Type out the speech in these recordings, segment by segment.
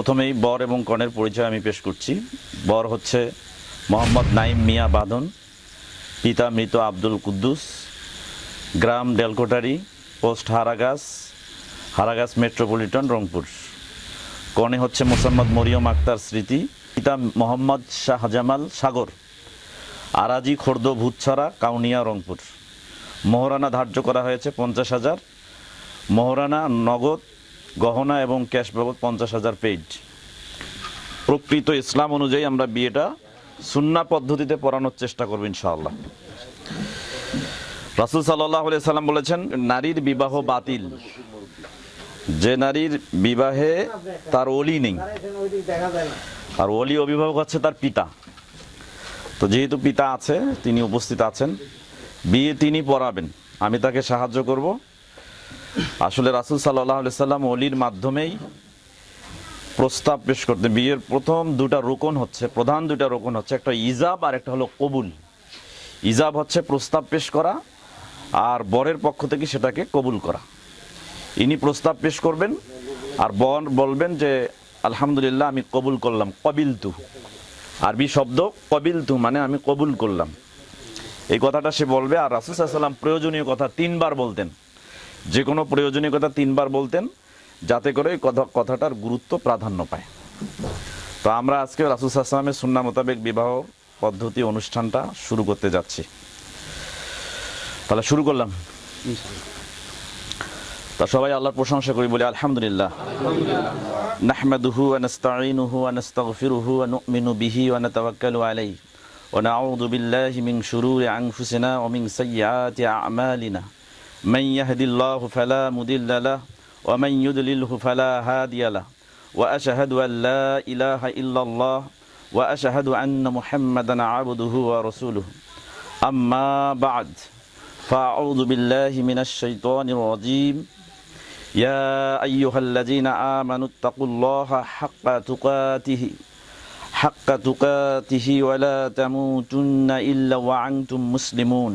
প্রথমেই বর এবং কনের পরিচয় আমি পেশ করছি। বর হচ্ছে মোহাম্মদ নাইম মিয়া বাঁধন, পিতা মৃত আব্দুল কুদ্দুস, গ্রাম ডেলকোটারি, পোস্ট হারাগাস হারাগাস মেট্রোপলিটন, রংপুর। কনে হচ্ছে মোসাম্মদ মরিয়ম আক্তার স্মৃতি, পিতা মোহাম্মদ শাহজামাল সাগর, আরাজি খোর্দ ভূতছড়া, কাউনিয়া, রংপুর। মোহরানা ধার্য করা হয়েছে পঞ্চাশ হাজার। মোহরানা নগদ গহনা এবং ক্যাশ বাবদ পঞ্চাশ হাজার পেজ প্রকৃত ইসলাম অনুযায়ী আমরা বিয়েটা সুন্না পদ্ধতিতে পড়ানোর চেষ্টা করব ইনশাআল্লাহ। রাসুল সাল্লাহ সাল্লাম বলেছেন, নারীর বিবাহ বাতিল। যে নারীর বিবাহে তার অলি নেই। আর অলি অভিভাবক হচ্ছে তার পিতা। তো যেহেতু পিতা আছে, তিনি উপস্থিত আছেন, বিয়ে তিনি পড়াবেন। আমি তাকে সাহায্য করব। আসলে রাসুল সাল্লাহ সাল্লাম অলির মাধ্যমেই প্রস্তাব পেশ করতে বিয়ের প্রথম দুটা রোকন হচ্ছে, প্রধান দুটা রোকন হচ্ছে, একটা ইজাব আর একটা হলো কবুল। ইজাব হচ্ছে প্রস্তাব পেশ করা আর বরের পক্ষ থেকে সেটাকে কবুল করা। ইনি প্রস্তাব পেশ করবেন আর বর বলবেন যে, আলহামদুলিল্লাহ, আমি কবুল করলাম কবিল তু আরবি শব্দ কবিল তু মানে আমি কবুল করলাম। এই কথাটা সে বলবে আর রাসুল সাল্লাম প্রয়োজনীয় কথা তিনবার বলতেন। যে কোনো প্রয়োজনীয় কথা তিনবার বলতেন, যাতে করে কথা কথাটার গুরুত্ব প্রাধান্য পায়। তো আমরা আজকে রাসুল সাল্লামের সুন্না মোতাবেক বিবাহ পদ্ধতি অনুষ্ঠানটা শুরু করতে যাচ্ছি। তাহলে শুরু করলাম। তা সবাই আল্লাহর প্রশংসা করি, বলি আলহামদুলিল্লাহ। নাহমাদুহু ওয়া নাস্তাঈনুহু ওয়া নু'মিনু বিহি ওয়া নাতাওয়াক্কালু আলাইহি। ওয়া নাউযু বিল্লাহি মিন শুরুরি আনফুসিনা ওয়া মিন সাইয়্যাতি আ'মালিনা। من يهد الله فلا مضل له ومن يضلله فلا هادي له. وأشهد أن لا إله إلا الله وأشهد أن محمدا عبده ورسوله. أما بعد فأعوذ بالله من الشيطان الرجيم. يا أيها الذين آمنوا اتقوا الله حق تقاته حق تقاته ولا تموتن إلا وأنتم مسلمون.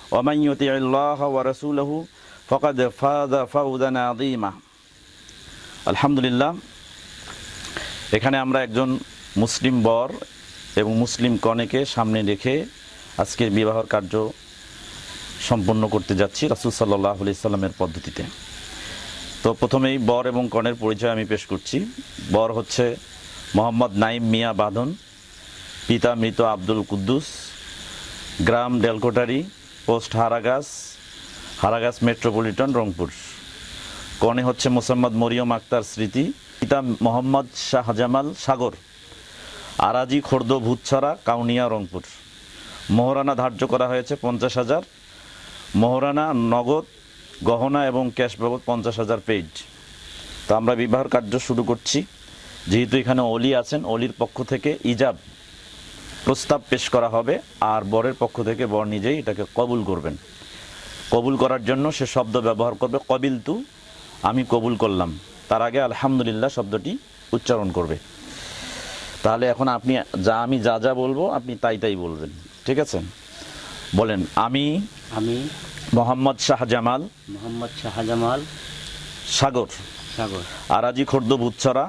ومن يطع الله ورسوله فقد فاز فوزا عظيما الحمد لله এখানে আমরা একজন মুসলিম বর এবং মুসলিম কনেকে সামনে রেখে আজকের বিবাহর কার্য সম্পন্ন করতে যাচ্ছি রাসুল সাল্লাহ আলি সাল্লামের পদ্ধতিতে তো প্রথমেই বর এবং কনের পরিচয় আমি পেশ করছি বর হচ্ছে মোহাম্মদ নাইম মিয়া বাঁধন পিতা মৃত আব্দুল কুদ্দুস গ্রাম ডেলকোটারি পোস্ট হারাগাস হারাগাস মেট্রোপলিটন, রংপুর। কনে হচ্ছে মোসাম্মদ মরিয়ম আক্তার স্মৃতি। পিতা মোহাম্মদ শাহজামাল সাগর। আরাজি খোর্দ ভূতছড়া, কাউনিয়া, রংপুর। মোহরানা ধার্য করা হয়েছে পঞ্চাশ হাজার। মোহরানা, নগদ, গহনা এবং ক্যাশ বাবদ পঞ্চাশ হাজার পেজ তো আমরা বিবাহ কার্য শুরু করছি। যেহেতু এখানে অলি আছেন, অলির পক্ষ থেকে ইজাব প্রস্তাব পেশ করা হবে আর বরের পক্ষ থেকে বর নিজেই এটাকে কবুল করবেন। কবুল করার জন্য সে শব্দ ব্যবহার করবে কবিল তু আমি কবুল করলাম। তার আগে আলহামদুলিল্লাহ শব্দটি উচ্চারণ করবে। তাহলে এখন আপনি যা আমি যা যা বলব আপনি তাই তাই বলবেন। ঠিক আছে? বলেন আমি আমি মোহাম্মদ শাহজামাল মোহাম্মদ শাহজামাল সাগর। সাগর। আরাজি খোর্দ বুচ্ছরা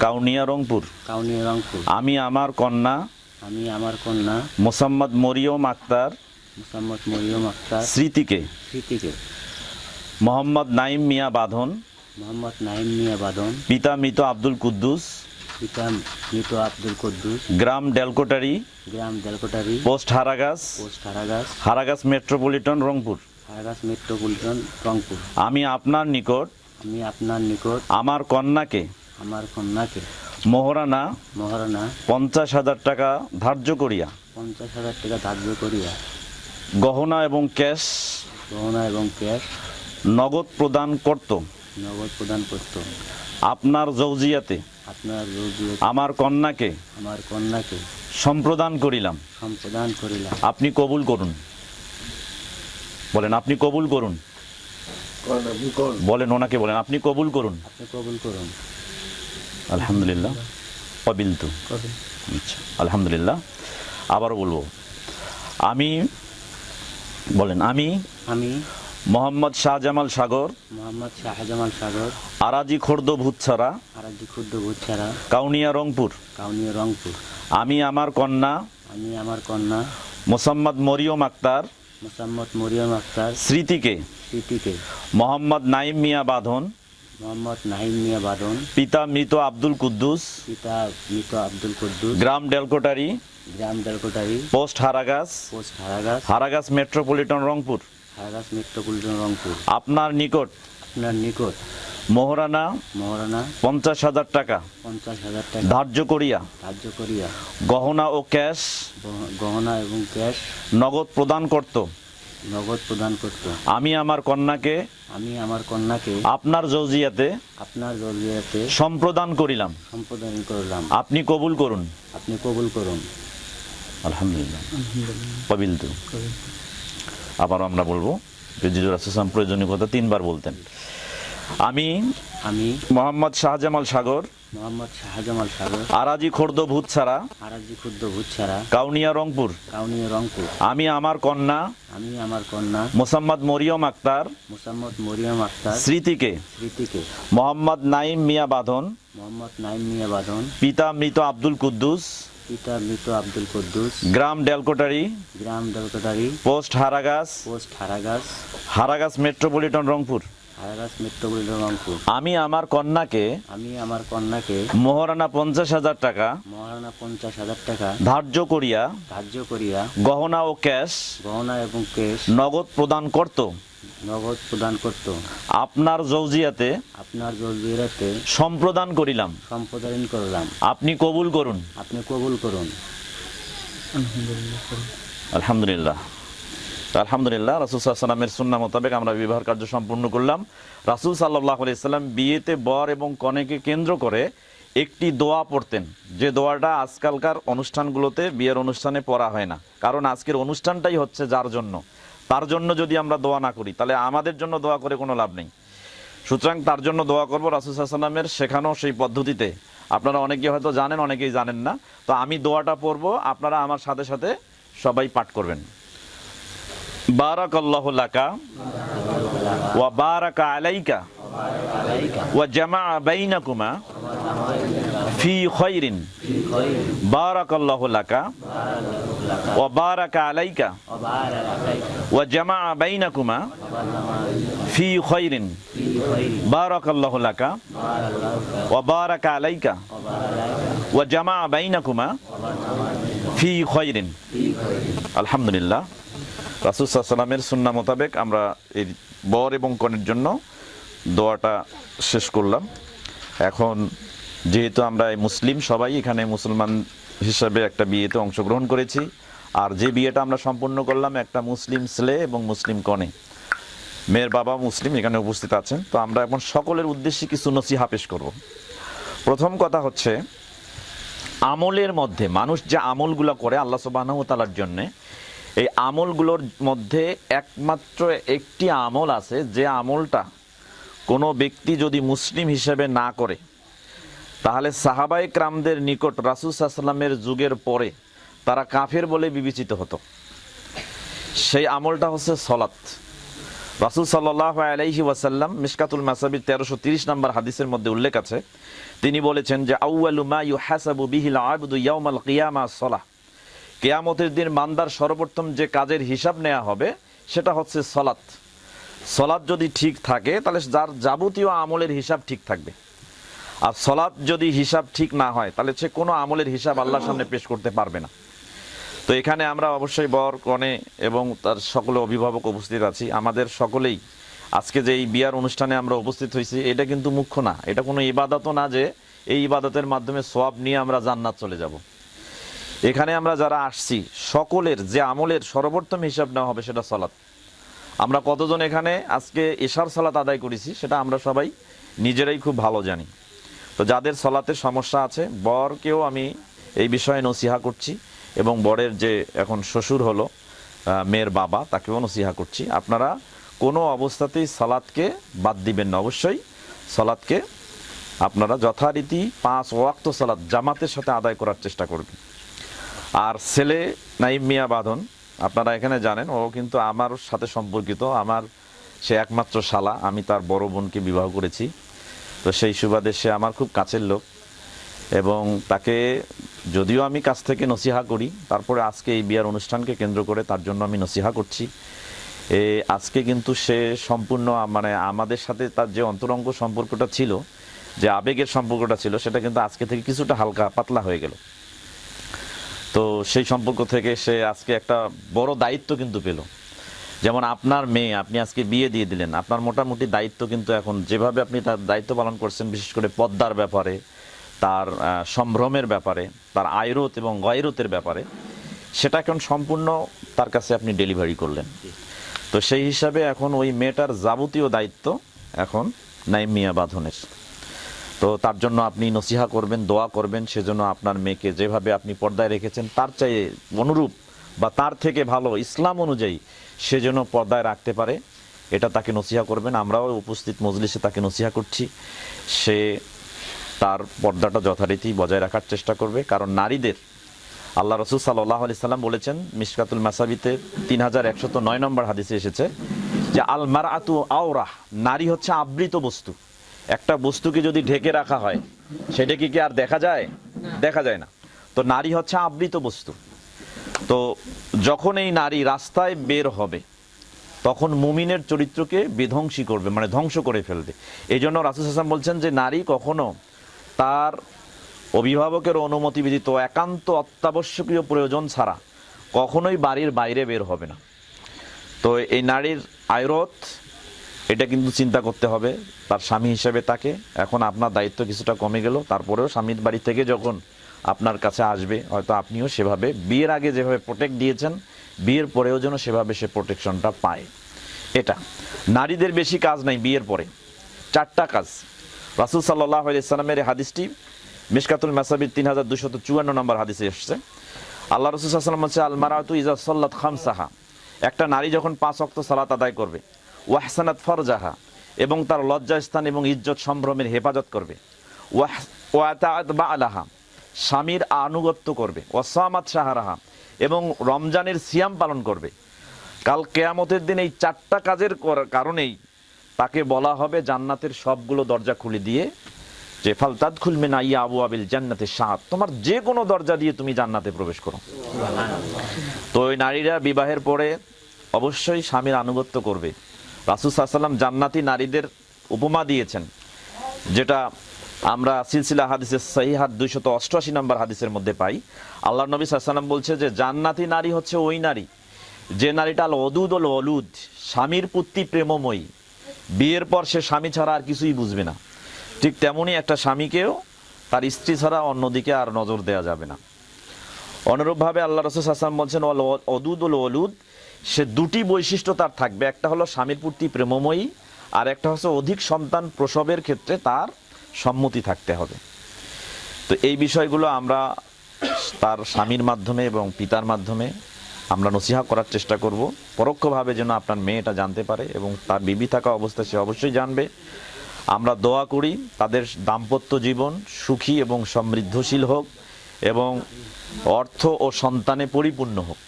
কাউনিয়া রংপুর। কাউনিয়া রংপুর। আমি আমার কন্যা। আমি আমার কন্যা। মোসাম্মদ মরিয়ম আক্তার। মোসাম্মদ মরিয়ম আক্তার। স্মৃতিকে। স্মৃতিকে। মোহাম্মদ নাইম মিয়া বাঁধন। মোহাম্মদ নাইম মিয়া বাদন পিতা মৃত আব্দুল কুদ্দুস। পিতা মৃত আব্দুল কুদ্দুস। গ্রাম ডেলকোটারি। গ্রাম Delkotari post Haragach post Haragach Haragach metropolitan Rangpur. Haragach metropolitan Rangpur. আমি আপনার নিকট আমি আপনার নিকট আমার কন্যাকে আমার কন্যাকে মোহরানা মহারানা পঞ্চাশ হাজার টাকা ধার্য করিয়া পঞ্চাশ হাজার টাকা ধার্য করিয়া গহনা এবং ক্যাশ গহনা এবং ক্যাশ নগদ প্রদান করত। নগদ প্রদান করত। আপনার জৌজিয়াতে আপনার রোগী আমার কন্যাকে আমার কন্যাকে সম্প্রদান করিলাম। সম্প্রদান করিলাম। আপনি কবুল করুন। বলেন আপনি কবুল করুন। বলেন ওনাকে বলেন আপনি কবুল করুন। আপনি কবুল করুন। আলহামদুলিল্লাহ। কবিলতু আচ্ছা আলহামদুলিল্লাহ। আবারও বলব আমি বলেন আমি আমি মোহাম্মদ শাহজামাল সাগর মোহাম্মদ শাহজামাল সাগর আরাজি খোর্দ ভূতছাড়া আরাজি ক্ষুদ্র গুচ্ছারা কাউনিয়া রংপুর। কাউনিয়া রংপুর। আমি আমার কন্যা আমি আমার কন্যা মোসাম্মদ মরিয়ম আক্তার মোসাম্মদ মরিয়ম আক্তার। স্মৃতিকে। স্মৃতিকে। মোহাম্মদ নাইম মিয়া বাঁধন। মোহাম্মদ নাহিম মিয়া বাদন পিতা মৃত আব্দুল কুদ্দুস। পিতা মৃত আব্দুল কুদ্দুস। গ্রাম ডেলকোটারি। গ্রাম Delkotari post Haragach post Haragach Haragach metropolitan Rangpur. Haragach metropolitan Rangpur. আপনার নিকট। আপনার নিকট। মোহরানা মহারানা পঞ্চাশ হাজার টাকা। পঞ্চাশ হাজার টাকা। ধার্য করিয়া ধার্য করিয়া। গহনা ও ক্যাশ গহনা এবং ক্যাশ নগদ প্রদান করত। নগদ প্রদান করত। আমি আমার কন্যাকে আমি আমার কন্যাকে আপনার জৌজিয়াতে আপনার জরিয়াতে সম্প্রদান করিলাম। সম্পাদন করলাম। আপনি কবুল করুন। আপনি কবুল করুন। আলহামদুলিল্লাহ। কবিলতু। আবার আমরা বলব যে জিজুর আসলাম প্রয়োজনীয় কথা তিনবার বলতেন। আমি আমি মোহাম্মদ শাহজামাল সাগর। মোহাম্মদ শাহজামাল সাগর। আরাজি খোর্দ ভূত ছাড়া। আরাজি ক্ষুদ্র ভূতছাড়া কাউনিয়া রংপুর। কাউনিয়া রংপুর। আমি আমার কন্যা। আমি আমার কন্যা। মোসাম্মদ মরিয়ম আক্তার। মোসাম্মদ মরিয়ম আক্তার। স্মৃতিকে। স্মৃতিকে। মোহাম্মদ নাইম মিয়া বাঁধন। মোহাম্মদ নাইম মিয়া বাদন পিতা মৃত আব্দুল কুদ্দুস। পিতা মৃত আব্দুল কুদ্দুস। গ্রাম ডেলকোটারি। গ্রাম Delkotari. Post Haragach post Haragach Haragach metropolitan Rangpur. আমি আমার কন্যাকে আমি আমার কন্যাকে মোহরানা পঞ্চাশ হাজার টাকা মহারানা পঞ্চাশ হাজার টাকা ধার্য করিয়া ধার্য করিয়া গহনা ও ক্যাশ গহনা এবং কেশ নগদ প্রদান করত। নগদ প্রদান করত। আপনার জৌজিয়াতে আপনার জলজিরাতে সম্প্রদান করিলাম। সম্পাদন করলাম। আপনি কবুল করুন। আপনি কবুল করুন। আলহামদুলিল্লাহ। তো আলহামদুলিল্লাহ, রাসুল সাল্লামের সুন্না মোতাবেক আমরা বিবাহ কার্য সম্পূর্ণ করলাম। রাসুল সাল্লাহ আলাইসাল্লাম বিয়েতে বর এবং কনেকে কেন্দ্র করে একটি দোয়া পড়তেন। যে দোয়াটা আজকালকার অনুষ্ঠানগুলোতে বিয়ের অনুষ্ঠানে পড়া হয় না। কারণ আজকের অনুষ্ঠানটাই হচ্ছে যার জন্য। তার জন্য যদি আমরা দোয়া না করি, তাহলে আমাদের জন্য দোয়া করে কোনো লাভ নেই। সুতরাং তার জন্য দোয়া করব রাসুল সাল্লামের শেখানো সেই পদ্ধতিতে। আপনারা অনেকে হয়তো জানেন, অনেকেই জানেন না। তো আমি দোয়াটা পড়ব, আপনারা আমার সাথে সাথে সবাই পাঠ করবেন। বারাক আল্লাহ লাকা ওয়া বারাকা আলাইকা ওয়া জামা বাইনাকুমা ফি খৈরিন বারাক আল্লাহ লাকা ওয়া বারাকা আলাইকা ওয়া জামা বাইনাকুমা ফি খৈরিন বারাক আল্লাহ লাকা ওয়া বারাকা আলাইকা ওয়া জামা বাইনাকুমা ফি খৈরিন আলহামদুলিল্লাহ রাসুল সাল্লামের সুন্না মোতাবেক আমরা এই বর এবং কনের জন্য দোয়াটা শেষ করলাম। এখন যেহেতু আমরা মুসলিম, সবাই এখানে মুসলমান হিসাবে একটা বিয়েতে অংশগ্রহণ করেছি। আর যে বিয়েটা আমরা সম্পূর্ণ করলাম একটা মুসলিম ছেলে এবং মুসলিম কনে। মেয়ের বাবা মুসলিম, এখানে উপস্থিত আছেন। তো আমরা এখন সকলের উদ্দেশ্যে কিছু নসিহা পেশ করব। প্রথম কথা হচ্ছে, আমলের মধ্যে মানুষ যে আমলগুলো করে আল্লাহ সুবাহ তালার জন্যে এই আমলগুলোর মধ্যে একমাত্র একটি আমল আছে, যে আমলটা কোনো ব্যক্তি যদি মুসলিম হিসেবে না করে, তাহলে সাহাবাই ক্রামদের নিকট রাসুল সাল্লামের যুগের পরে তারা কাফের বলে বিবেচিত হতো। সেই আমলটা হচ্ছে সলাৎ। রাসুল সাল্লাহ আলাইহি ওয়াসাল্লাম মিসকাতুল মাসাবির তেরোশো তিরিশ নম্বর হাদিসের মধ্যে উল্লেখ আছে। তিনি বলেছেন যে, আউয়ালু মা ইউহাসাবু বিহিল আবদু ইয়াউমাল কিয়ামা সলাহ। কেয়ামতের দিন মান্দার সর্বপ্রথম যে কাজের হিসাব নেওয়া হবে, সেটা হচ্ছে সলাৎ। সলাৎ যদি ঠিক থাকে, তাহলে যার যাবতীয় আমলের হিসাব ঠিক থাকবে। আর সলাৎ যদি হিসাব ঠিক না হয়, তাহলে সে কোনো আমলের হিসাব আল্লাহর সামনে পেশ করতে পারবে না। তো এখানে আমরা অবশ্যই বর, কনে এবং তার সকলে অভিভাবক উপস্থিত আছি। আমাদের সকলেই আজকে যে এই বিয়ার অনুষ্ঠানে আমরা উপস্থিত হয়েছি, এটা কিন্তু মুখ্য না। এটা কোনো ইবাদতও না যে এই ইবাদতের মাধ্যমে সোয়াব নিয়ে আমরা জান্নাত চলে যাব। এখানে আমরা যারা আসছি, সকলের যে আমলের সর্বোত্তম হিসাব নেওয়া হবে সেটা সলাৎ আমরা কতজন এখানে আজকে এশার সালাত আদায় করেছি সেটা আমরা সবাই নিজেরাই খুব ভালো জানি। তো যাদের সলাতের সমস্যা আছে, বরকেও আমি এই বিষয়ে নসিহা করছি এবং বরের যে এখন শ্বশুর হলো মেয়ের বাবা, তাকেও নসিহা করছি। আপনারা কোনো অবস্থাতেই সালাদকে বাদ দিবেন না। অবশ্যই সালাদকে আপনারা যথারীতি পাঁচ ওয়াক্ত সালাদ জামাতের সাথে আদায় করার চেষ্টা করবেন। আর ছেলে নাইম মিয়া বাঁধন, আপনারা এখানে জানেন, ও কিন্তু আমার সাথে সম্পর্কিত, আমার সে একমাত্র শালা, আমি তার বড় বোনকে বিবাহ করেছি। তো সেই সুবাদে সে আমার খুব কাছের লোক এবং তাকে যদিও আমি কাছ থেকে নসিহা করি, তারপরে আজকে এই বিয়ার অনুষ্ঠানকে কেন্দ্র করে তার জন্য আমি নসিহা করছি। এ, আজকে কিন্তু সে সম্পূর্ণ মানে আমাদের সাথে তার যে অন্তরঙ্গ সম্পর্কটা ছিল, যে আবেগের সম্পর্কটা ছিল, সেটা কিন্তু আজকে থেকে কিছুটা হালকা পাতলা হয়ে গেল। তো সেই সম্পর্ক থেকে সে আজকে একটা বড় দায়িত্ব কিন্তু পেল। যেমন আপনার মেয়ে, আপনি আজকে বিয়ে দিয়ে দিলেন, আপনার মোটামুটি দায়িত্ব কিন্তু এখন যেভাবে আপনি তার দায়িত্ব পালন করছেন, বিশেষ করে পদ্মার ব্যাপারে, তার সম্ভ্রমের ব্যাপারে, তার আয়রত এবং গয়রতের ব্যাপারে, সেটা এখন সম্পূর্ণ তার কাছে আপনি ডেলিভারি করলেন। তো সেই হিসাবে এখন ওই মেয়েটার যাবতীয় দায়িত্ব এখন নাইম মিয়া বাঁধনের। তো তার জন্য আপনি নসিহা করবেন, দোয়া করবেন, সেজন্য আপনার মেয়েকে যেভাবে আপনি পর্দায় রেখেছেন, তার চাইয়ে অনুরূপ বা তার থেকে ভালো ইসলাম অনুযায়ী সে যেন পর্দায় রাখতে পারে, এটা তাকে নসিহা করবেন। আমরাও উপস্থিত মজলিসে তাকে নসিহা করছি। সে তার পর্দাটা যথারীতি বজায় রাখার চেষ্টা করবে। কারণ নারীদের, আল্লাহ রসুল সাল্লাহ আলি সাল্লাম বলেছেন মিশকাতুল মাসাবিতে তিন হাজার একশত নয় নম্বর হাদিসে এসেছে যে, আল আতু আওরাহ, নারী হচ্ছে আবৃত বস্তু। একটা বস্তুকে যদি ঢেকে রাখা হয় সেটা কি কি আর দেখা যায়? দেখা যায় না। তো নারী হচ্ছে আবৃত বস্তু। তো যখন এই নারী রাস্তায় বের হবে তখন মুমিনের চরিত্রকে বিধ্বংসী করবে মানে ধ্বংস করে ফেলবে। এই জন্য রাসুল হাসান বলছেন যে নারী কখনো তার অভিভাবকের অনুমতি ব্যতীত একান্ত অত্যাবশ্যকীয় প্রয়োজন ছাড়া কখনোই বাড়ির বাইরে বের হবে না। তো এই নারীর আয়রত এটা কিন্তু চিন্তা করতে হবে, তার স্বামী হিসেবে তাকে। এখন আপনার দায়িত্ব কিছুটা কমে গেল, তারপরেও স্বামীর বাড়ি থেকে যখন আপনার কাছে আসবে, হয়তো আপনিও সেভাবে, বিয়ের আগে যেভাবে প্রোটেক্ট দিয়েছেন, বিয়ের পরেও যেন সেভাবে সে প্রোটেকশনটা পায়। এটা। নারীদের বেশি কাজ নাই বিয়ের পরে। চারটা কাজ। রাসুল সাল্লাহ ইসলামের হাদিসটি, মিশকাতুল মাসাবির তিন হাজার দুশত চুয়ান্ন নম্বর হাদিসে এসছে। আল্লাহ রসুল সাল্লাম হচ্ছে আলমারাতু ইজা সল্লাত খামসাহা। একটা নারী যখন পাঁচ অক্ত সালাত আদায় করবে ওয়াহসানাত ফরজাহা, এবং তার লজ্জাস্থান এবং ইজ্জত সম্ভ্রমের হেফাজত করবে। বা আলাহা স্বামীর আনুগত্য করবে। ওয়াসামাত সাহারাহা এবং রমজানের সিয়াম পালন করবে। কাল কেয়ামতের দিন এই চারটা কাজের কর- কারণেই তাকে বলা হবে জান্নাতের সবগুলো দরজা খুলে দিয়ে যে ফালতাদ খুলবে না ইয়া আবু আবিল জান্নাতের সাত তোমার যে কোনো দরজা দিয়ে তুমি জান্নাতে প্রবেশ করো। তো ওই নারীরা বিবাহের পরে অবশ্যই স্বামীর আনুগত্য করবে। রাসুল সাল্লাম জান্নাতি নারীদের উপমা দিয়েছেন, যেটা আমরা সিলসিলা হাদিসের সহিহাত দুইশত অষ্টআশি নম্বর হাদিসের মধ্যে পাই। আল্লাহ নবী সাল্লাম বলছে যে, জান্নাতি নারী হচ্ছে ওই নারী, যে নারীটা অদুদ ও অলুদ স্বামীর পুত্তি প্রেমময়ী। বিয়ের পর সে স্বামী ছাড়া আর কিছুই বুঝবে না। ঠিক তেমনই একটা স্বামীকেও তার স্ত্রী ছাড়া অন্যদিকে আর নজর দেওয়া যাবে না। অনুরূপভাবে আল্লাহ রসুল হাসান বলছেন অদুদ উল অলুদ সে দুটি বৈশিষ্ট্য তার থাকবে। একটা হলো স্বামীর প্রতি প্রেমময়ী, আর একটা হচ্ছে অধিক সন্তান প্রসবের ক্ষেত্রে তার সম্মতি থাকতে হবে। তো এই বিষয়গুলো আমরা তার স্বামীর মাধ্যমে এবং পিতার মাধ্যমে আমরা নসিহা করার চেষ্টা করব। পরোক্ষভাবে যেন আপনার মেয়েটা জানতে পারে এবং তার বিবি থাকা অবস্থায় সে অবশ্যই জানবে। আমরা দোয়া করি তাদের দাম্পত্য জীবন সুখী এবং সমৃদ্ধশীল হোক এবং অর্থ ও সন্তানে পরিপূর্ণ হোক।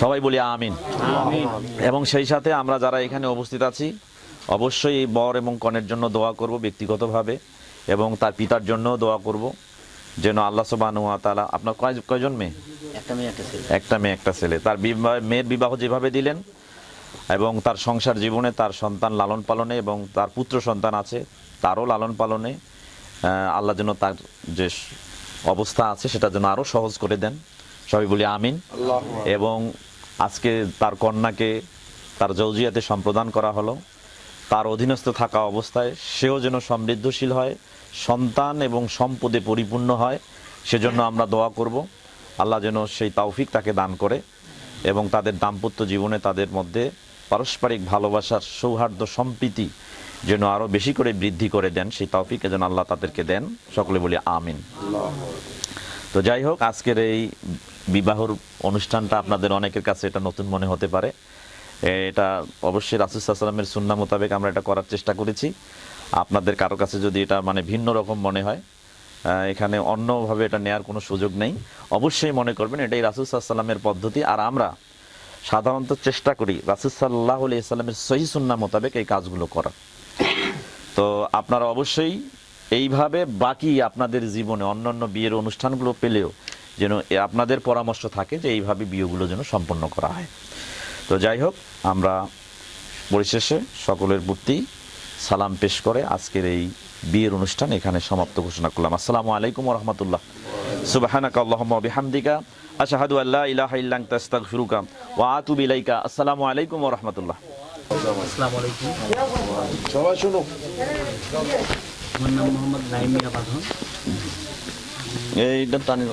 সবাই বলি আমিন। এবং সেই সাথে আমরা যারা এখানে উপস্থিত আছি অবশ্যই এই বর এবং কনের জন্য দোয়া করব ব্যক্তিগতভাবে এবং তার পিতার জন্য দোয়া করব যেন আল্লাহ সুবাহ তালা আপনার কয় কয়জন মেয়ে? একটা মেয়ে একটা ছেলে। তার বিবাহ মেয়ের বিবাহ যেভাবে দিলেন এবং তার সংসার জীবনে তার সন্তান লালন পালনে এবং তার পুত্র সন্তান আছে তারও লালন পালনে আল্লাহ যেন তার যে অবস্থা আছে সেটা যেন আরও সহজ করে দেন। সবাই বলি আমিন এবং আজকে তার কন্যাকে তার জৌজিয়াতে সম্প্রদান করা হলো। তার অধীনস্থ থাকা অবস্থায় সেও যেন সমৃদ্ধশীল হয় সন্তান এবং সম্পদে পরিপূর্ণ হয় সেজন্য আমরা দোয়া করব। আল্লাহ যেন সেই তৌফিক তাকে দান করে এবং তাদের দাম্পত্য জীবনে তাদের মধ্যে পারস্পরিক ভালোবাসার সৌহার্দ্য সম্প্রীতি যেন আরও বেশি করে বৃদ্ধি করে দেন সেই তৌফিক যেন আল্লাহ তাদেরকে দেন। সকলে বলি আমিন। তো যাই হোক আজকের এই বিবাহর অনুষ্ঠানটা আপনাদের অনেকের কাছে এটা নতুন মনে হতে পারে। এটা অবশ্যই রাসুসাল্লামের সুন্না মোতাবেক আমরা এটা করার চেষ্টা করেছি। আপনাদের কারও কাছে যদি এটা মানে ভিন্ন রকম মনে হয় এখানে অন্যভাবে এটা নেয়ার কোনো সুযোগ নেই। অবশ্যই মনে করবেন এটাই রাসুসাল্লামের পদ্ধতি। আর আমরা সাধারণত চেষ্টা করি রাসুসাল্লাহ আলিয়াল্লামের সহি সুন্না মোতাবেক এই কাজগুলো করার। তো আপনারা অবশ্যই এইভাবে বাকি আপনাদের জীবনে অন্যান্য বিয়ের অনুষ্ঠানগুলো পেলেও যেন এ আপনাদের পরামর্শ থাকে যে এইভাবে বিয়েগুলো যেন সম্পন্ন করা হয়। তো যাই হোক আমরা পরিশেষে সকলের প্রতি সালাম পেশ করে আজকের এই বিয়ের অনুষ্ঠান এখানে সমাপ্ত ঘোষণা করলাম। আসসালামু আলাইকুম রহমতুল্লাহ। সুবহানাকা আল্লাহুম্মা বিহামদিকা আশহাদু আল্লা ইলাহা ইল্লা ওয়া আতুবু ইলাইকা। আসসালামু আলাইকুম ওয়া রাহমাতুল্লাহ। আসসালামু আলাইকুম। সবাই শুনো আমার নাম মোহাম্মদ নাইমিয়া বাঁধন এইটা টানি